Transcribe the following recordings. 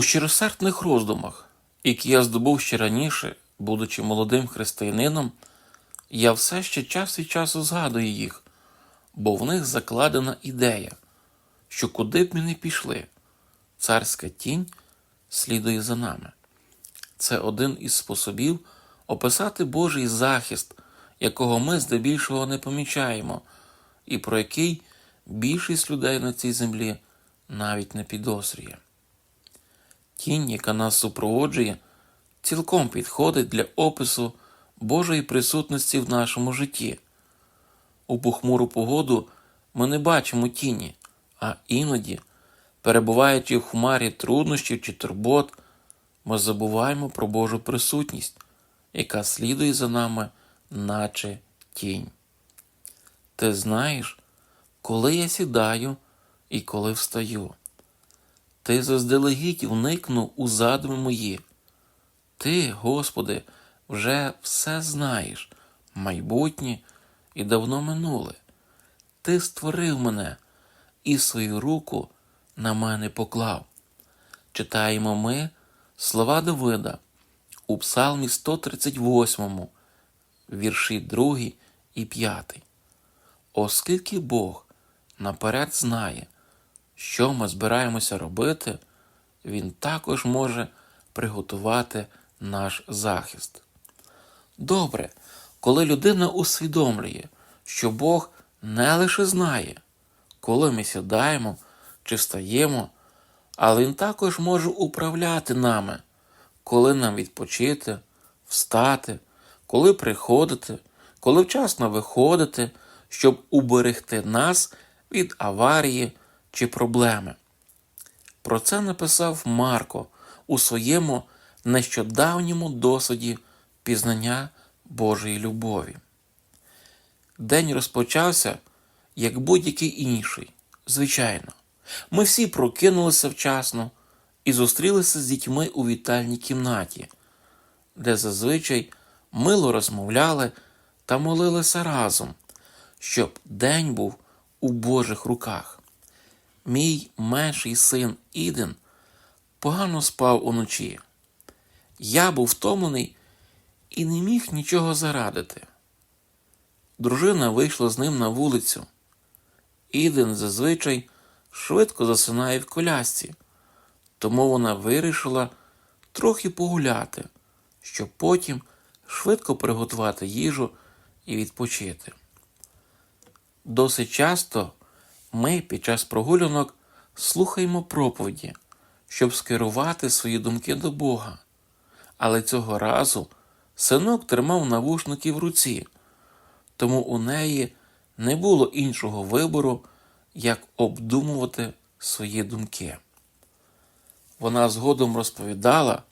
У щиросердних роздумах, які я здобув ще раніше, будучи молодим християнином, я все ще час від часу згадую їх, бо в них закладена ідея, що куди б ми не пішли, царська тінь слідує за нами. Це один із способів описати Божий захист, якого ми здебільшого не помічаємо, і про який більшість людей на цій землі навіть не підозрює. Тінь, яка нас супроводжує, цілком підходить для опису Божої присутності в нашому житті. У похмуру погоду ми не бачимо тіні, а іноді, перебуваючи в хмарі труднощів чи турбот, ми забуваємо про Божу присутність, яка слідує за нами, наче тінь. Ти знаєш, коли я сідаю і коли встаю. Ти заздалегідь уникнув у задуми мої. Ти, Господи, вже все знаєш, майбутнє і давно минуле. Ти створив мене і свою руку на мене поклав. Читаємо ми слова Давида у Псалмі 138, вірші 2 і 5. Оскільки Бог наперед знає, що ми збираємося робити, Він також може приготувати наш захист. Добре, коли людина усвідомлює, що Бог не лише знає, коли ми сідаємо чи встаємо, але Він також може управляти нами, коли нам відпочити, встати, коли приходити, коли вчасно виходити, щоб уберегти нас від аварії чи проблеми. Про це написав Марко у своєму нещодавньому досвіді пізнання Божої любові. День розпочався, як будь-який інший, звичайно. Ми всі прокинулися вчасно і зустрілися з дітьми у вітальній кімнаті, де зазвичай мило розмовляли та молилися разом, щоб день був у Божих руках. Мій менший син Іден погано спав уночі. Я був втомлений і не міг нічого зарадити. Дружина вийшла з ним на вулицю. Іден зазвичай швидко засинає в колясці, тому вона вирішила трохи погуляти, щоб потім швидко приготувати їжу і відпочити. Досить часто ми під час прогулянок слухаємо проповіді, щоб скерувати свої думки до Бога. Але цього разу синок тримав навушники в руці, тому у неї не було іншого вибору, як обдумувати свої думки. Вона згодом розповідала,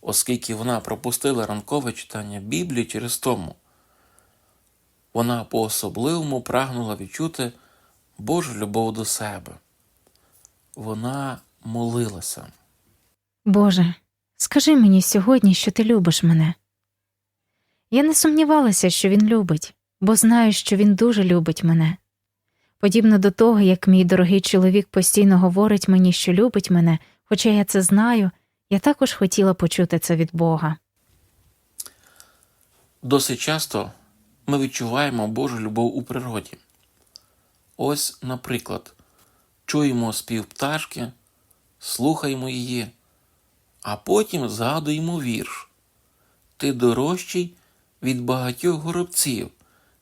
оскільки вона пропустила ранкове читання Біблії через тому, вона по-особливому прагнула відчути Божу любов до себе. Вона молилася. Боже, скажи мені сьогодні, що ти любиш мене. Я не сумнівалася, що він любить, бо знаю, що він дуже любить мене. Подібно до того, як мій дорогий чоловік постійно говорить мені, що любить мене, хоча я це знаю, я також хотіла почути це від Бога. Досить часто ми відчуваємо Божу любов у природі. Ось, наприклад, чуємо спів пташки, слухаємо її, а потім згадуємо вірш Ти дорожчий від багатьох горобців.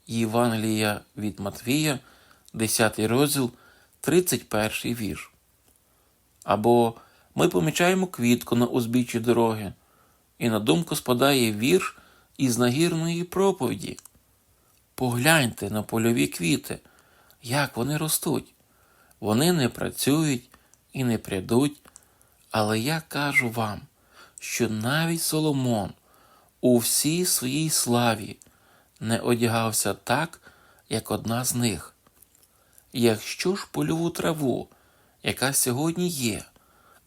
Євангелія від Матвія, 10 розділ, 31 вірш. Або ми помічаємо квітку на узбіччі дороги, і на думку спадає вірш із нагірної проповіді. Погляньте на польові квіти, як вони ростуть. Вони не працюють і не прядуть, але я кажу вам, що навіть Соломон у всій своїй славі не одягався так, як одна з них. Якщо ж польову траву, яка сьогодні є,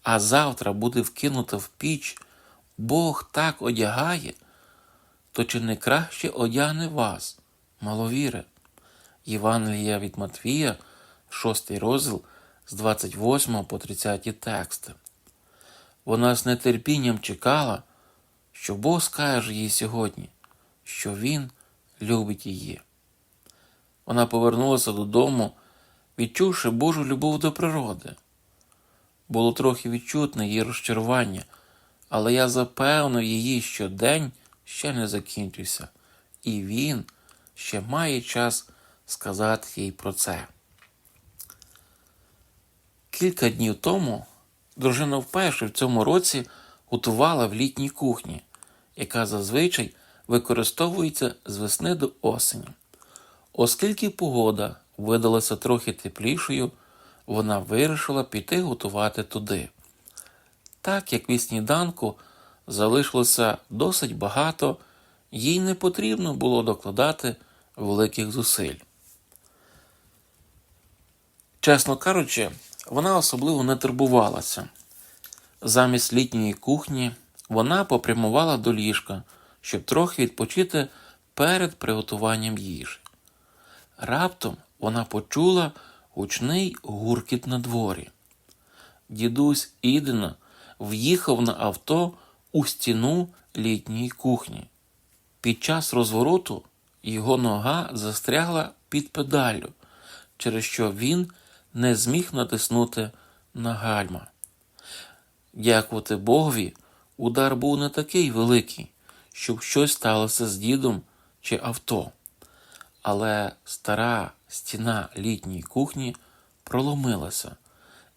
а завтра буде вкинута в піч, Бог так одягає, то чи не краще одягне вас, маловіре? Євангелія від Матвія, 6 розділ з 28 по 30 тексти. Вона з нетерпінням чекала, що Бог скаже їй сьогодні, що Він любить її. Вона повернулася додому, відчувши Божу любов до природи. Було трохи відчутне її розчарування, але я запевнив її, що день ще не закінчився, і він ще має час сказати їй про це. Кілька днів тому дружина вперше в цьому році готувала в літній кухні, яка зазвичай використовується з весни до осені. Оскільки погода видалася трохи теплішою, вона вирішила піти готувати туди. Так як від сніданку залишилося досить багато, їй не потрібно було докладати великих зусиль. Чесно кажучи, вона особливо не турбувалася. Замість літньої кухні вона попрямувала до ліжка, щоб трохи відпочити перед приготуванням їжі. Раптом вона почула гучний гуркіт на дворі. Дідусь Ідена в'їхав на авто у стіну літньої кухні. Під час розвороту його нога застрягла під педаллю, через що він не зміг натиснути на гальма. Дякувати Богові, удар був не такий великий, щоб щось сталося з дідом чи авто. Але стара стіна літньої кухні проломилася,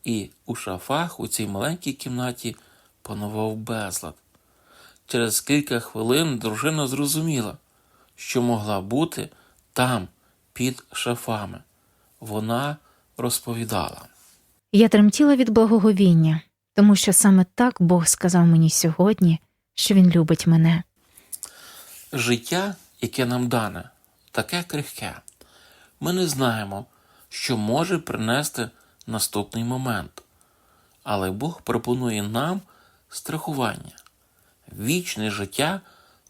і у шафах у цій маленькій кімнаті панував безлад. Через кілька хвилин дружина зрозуміла, що могла бути там, під шафами. Вона розповідала. Я тремтіла від благоговіння, тому що саме так Бог сказав мені сьогодні, що Він любить мене. Життя, яке нам дане, таке крихке. Ми не знаємо, що може принести наступний момент. Але Бог пропонує нам страхування, вічне життя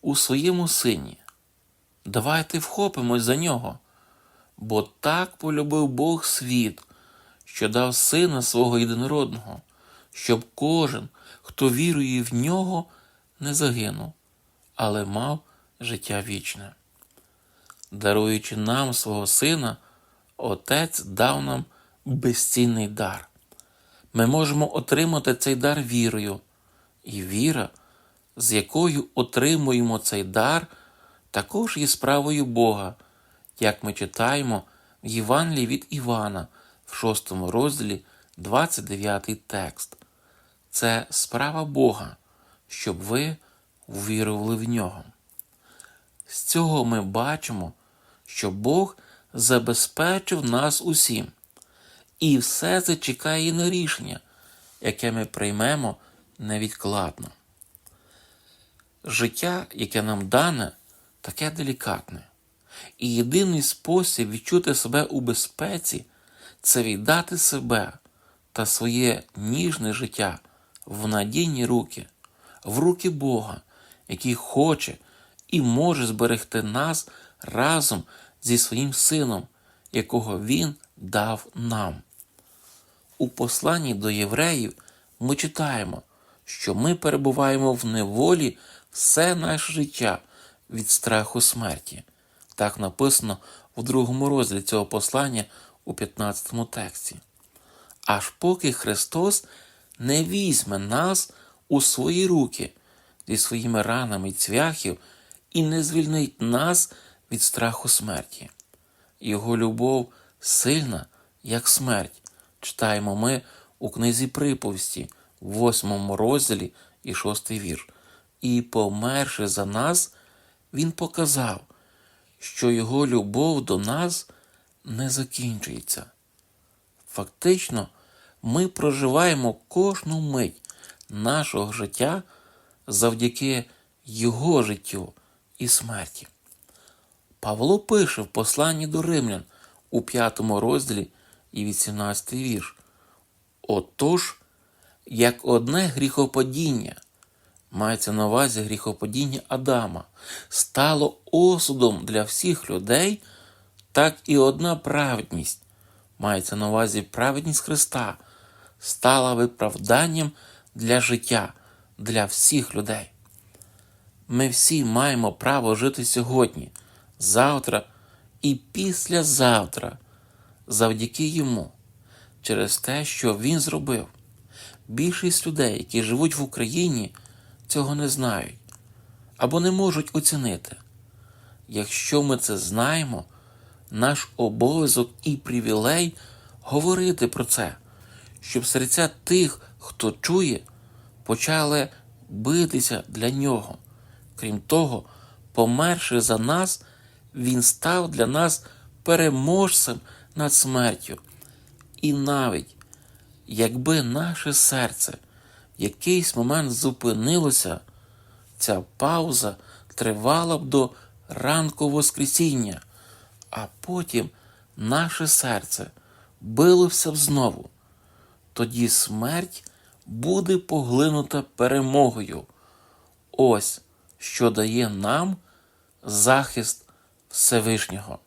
у своєму сині. Давайте вхопимось за нього, бо так полюбив Бог світ, що дав сина свого єдинородного, щоб кожен, хто вірує в нього, не загинув, але мав життя вічне. Даруючи нам свого сина, Отець дав нам безцінний дар. Ми можемо отримати цей дар вірою, і віра, з якою отримуємо цей дар, також є справою Бога, як ми читаємо в Євангелії від Івана в 6 розділі 29 текст. Це справа Бога, щоб ви увірували в нього. З цього ми бачимо, що Бог забезпечив нас усім, і все це чекає на рішення, яке ми приймемо невідкладно. Життя, яке нам дане, таке делікатне, і єдиний спосіб відчути себе у безпеці це віддати себе та своє ніжне життя в надійні руки, в руки Бога, який хоче і може зберегти нас разом зі своїм сином, якого Він дав нам. У посланні до євреїв ми читаємо, що ми перебуваємо в неволі все наше життя від страху смерті. Так написано в другому розділі цього послання у 15 тексті. Аж поки Христос не візьме нас у свої руки зі своїми ранами цвяхів і не звільнить нас від страху смерті. Його любов сильна, як смерть, читаємо ми у книзі приповісті, в восьмому розділі і шостий вір. І, померши за нас, Він показав, що його любов до нас не закінчується. Фактично, ми проживаємо кожну мить нашого життя завдяки Його життю і смерті. Павло пише в посланні до римлян у п'ятому розділі і 18 вірш. Отож, як одне гріхопадіння, мається на увазі гріхопадіння Адама, стало осудом для всіх людей, так і одна праведність, мається на увазі праведність Христа, стала виправданням для життя, для всіх людей. Ми всі маємо право жити сьогодні, завтра і післязавтра, завдяки йому, через те, що він зробив. Більшість людей, які живуть в Україні, цього не знають або не можуть оцінити. Якщо ми це знаємо, наш обов'язок і привілей говорити про це, щоб серця тих, хто чує, почали битися для нього. Крім того, померши за нас, він став для нас переможцем над смертю. І навіть якби наше серце якийсь момент зупинилося, ця пауза тривала б до ранку Воскресіння, а потім наше серце билося б знову. Тоді смерть буде поглинута перемогою. Ось що дає нам захист Всевишнього.